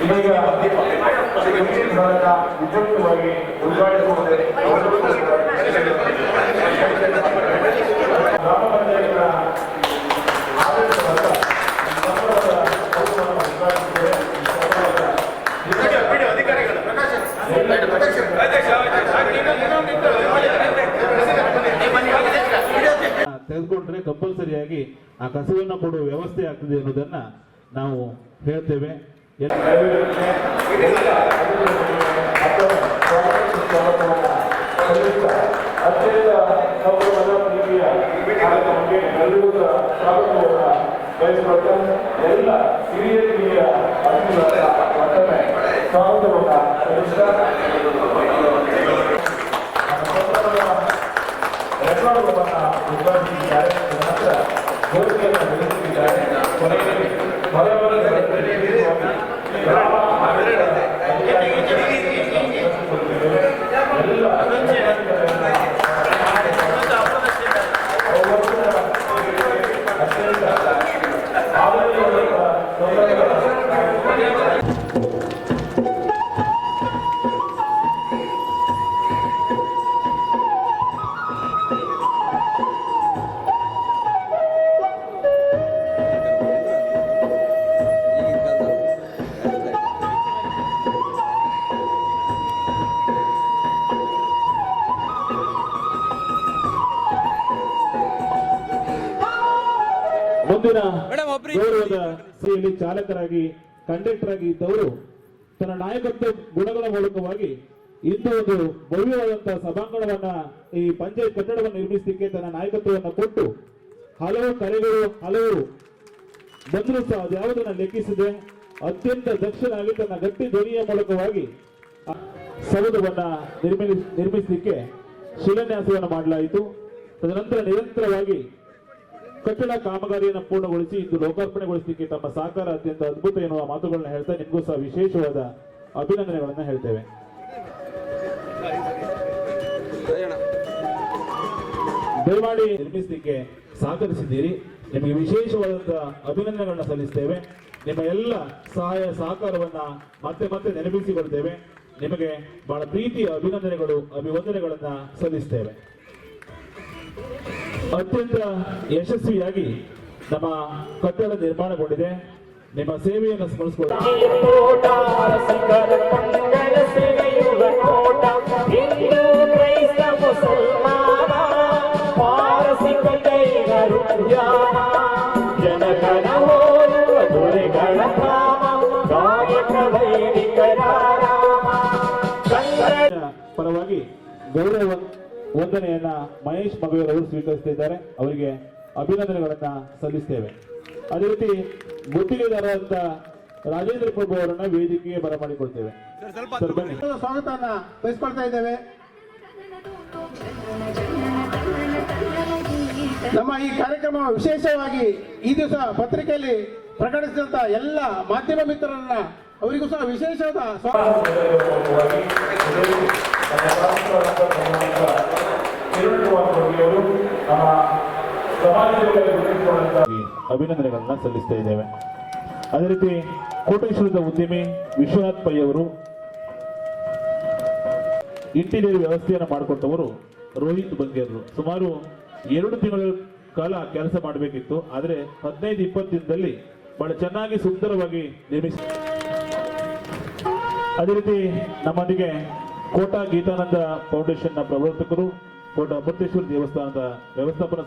ಇದೀಗ ತೆಗೆದುಕೊಂಡ್ರೆ ಕಂಪಲ್ಸರಿಯಾಗಿ ಆ ಕಸವನ್ನು ಕೊಡುವ ವ್ಯವಸ್ಥೆ ಆಗ್ತದೆ ಅನ್ನೋದನ್ನ ನಾವು ಹೇಳ್ತೇವೆ. ಎಲ್ಲ ಹಿರಿಯ ಹಿರಿಯ ಸ್ವಾಗತವನ್ನು ಉದ್ಘಾಟಿಸಿದ್ದಾರೆ ನಂತರ ಗೋರಿಕೆಯನ್ನು ಬೆಳೆಸಿದ್ದಾರೆ ಕೊನೆಯಲ್ಲಿ ಮರವನ್ನು ಗ್ರಾಮ ಮುಂದಿನ ಗೌರವದ ಚಾಲಕರಾಗಿ ಕಂಡಕ್ಟರ್ ಆಗಿ ಇದ್ದವರು ತನ್ನ ನಾಯಕತ್ವ ಗುಣಗಳ ಮೂಲಕವಾಗಿ ಇಂದು ಒಂದು ಭವ್ಯವಾದಂತಹ ಸಭಾಂಗಣವನ್ನ ಈ ಪಂಚಾಯತ್ ಕಟ್ಟಡವನ್ನು ನಿರ್ಮಿಸಲಿಕ್ಕೆ ತನ್ನ ನಾಯಕತ್ವವನ್ನು ಕೊಟ್ಟು ಹಲವು ಕರೆಗಳು ಹಲವು ಬಂದರೂ ಸಹ ಅದ್ಯಾವುದನ್ನ ಲೆಕ್ಕಿಸಿದೆ ಅತ್ಯಂತ ದಕ್ಷನಾಗಿ ತನ್ನ ಗಟ್ಟಿ ಧ್ವನಿಯ ಮೂಲಕವಾಗಿ ಸೌಧವನ್ನ ನಿರ್ಮಿ ನಿರ್ಮಿಸಲಿಕ್ಕೆ ಶಿಲಾನ್ಯಾಸವನ್ನು ಮಾಡಲಾಯಿತು. ತದನಂತರ ನಿರಂತರವಾಗಿ ಕಟ್ಟಡ ಕಾಮಗಾರಿಯನ್ನು ಪೂರ್ಣಗೊಳಿಸಿ ಇಂದು ಲೋಕಾರ್ಪಣೆಗೊಳಿಸಲಿಕ್ಕೆ ತಮ್ಮ ಸಹಕಾರ ಅತ್ಯಂತ ಅದ್ಭುತ ಎನ್ನುವ ಮಾತುಗಳನ್ನ ಹೇಳ್ತಾ ನಿಮಗೂ ಸಹ ವಿಶೇಷವಾದ ಅಭಿನಂದನೆಗಳನ್ನ ಹೇಳ್ತೇವೆ. ದಯಮಾಡಿ ನಿರ್ಮಿಸಲಿಕ್ಕೆ ಸಹಕರಿಸಿದ್ದೀರಿ. ನಿಮಗೆ ವಿಶೇಷವಾದಂತಹ ಅಭಿನಂದನೆಗಳನ್ನ ಸಲ್ಲಿಸ್ತೇವೆ. ನಿಮ್ಮ ಎಲ್ಲ ಸಹಾಯ ಸಹಕಾರವನ್ನ ಮತ್ತೆ ಮತ್ತೆ ನೆನಪಿಸಿಕೊಳ್ತೇವೆ ನಿಮಗೆ ಬಹಳ ಪ್ರೀತಿಯ ಅಭಿನಂದನೆಗಳು, ಅಭಿವಂದನೆಗಳನ್ನ ಸಲ್ಲಿಸ್ತೇವೆ. ಅತ್ಯಂತ ಯಶಸ್ವಿಯಾಗಿ ನಮ್ಮ ಕಟ್ಟಡ ನಿರ್ಮಾಣಗೊಂಡಿದೆ. ನಿಮ್ಮ ಸೇವೆಯನ್ನು ಸ್ಮರಿಸಿಕೊಳ್ಳಿ. ಪರವಾಗಿ ಗೌರವ ವಂದನೆಯನ್ನ ಮಹೇಶ್ ಮಗಳವರು ಸ್ವೀಕರಿಸ್ತಾ ಇದ್ದಾರೆ ಅವರಿಗೆ ಅಭಿನಂದನೆಗಳನ್ನ ಸಲ್ಲಿಸ್ತೇವೆ. ಅದೇ ರೀತಿ ಗುತ್ತಿಗೆದಾರರಾದಂತ ರಾಜೇಂದ್ರ ಪ್ರಭು ಅವರನ್ನ ವೇದಿಕೆಗೆ ಬರಮಾಡಿಕೊಳ್ತೇವೆ ಸ್ವಾಗತವನ್ನ ಬಯಸ್ಕೊಳ್ತಾ ಇದ್ದೇವೆ. ನಮ್ಮ ಈ ಕಾರ್ಯಕ್ರಮ ವಿಶೇಷವಾಗಿ ಈ ದಿವಸ ಪತ್ರಿಕೆಯಲ್ಲಿ ಪ್ರಕಟಿಸಿದಂತ ಎಲ್ಲ ಮಾಧ್ಯಮ ಮಿತ್ರರನ್ನ ಅವರಿಗೂ ಸಹ ವಿಶೇಷವಾದ ಸ್ವಾಗತ ನಮ್ಮ ಸಮಾಜದಲ್ಲಿ ಗುರುತಿಸಿಕೊಂಡಂತ ಈ ಅಭಿನಂದನೆಗಳನ್ನ ಸಲ್ಲಿಸ್ತಾ ಇದ್ದೇವೆ. ಅದೇ ರೀತಿ ಕೋಟೇಶ್ವರದ ಉದ್ಯಮಿ ವಿಶ್ವನಾಥ್ ಪೈ ಅವರು ಇಂಟೀರಿಯರ್ ವ್ಯವಸ್ಥೆಯನ್ನು ಮಾಡಿಕೊಟ್ಟವರು ರೋಹಿತ್ ಬಂಗೇರ್ರು ಸುಮಾರು ಎರಡು ತಿಂಗಳ ಕಾಲ ಕೆಲಸ ಮಾಡಬೇಕಿತ್ತು. ಆದರೆ ಹದಿನೈದು, ಇಪ್ಪತ್ತು ದಿನದಲ್ಲಿ ಬಹಳ ಚೆನ್ನಾಗಿ ಸುಂದರವಾಗಿ ನಿರ್ಮಿಸ ಅದೇ ರೀತಿ ನಮ್ಮೊಂದಿಗೆ ಕೋಟಾ ಗೀತಾನಂದ ಫೌಂಡೇಶನ್ನ ಪ್ರವರ್ತಕರು ಕೋಟಾ ಅಮೃತೇಶ್ವರ ದೇವಸ್ಥಾನದ ವ್ಯವಸ್ಥಾಪನಾ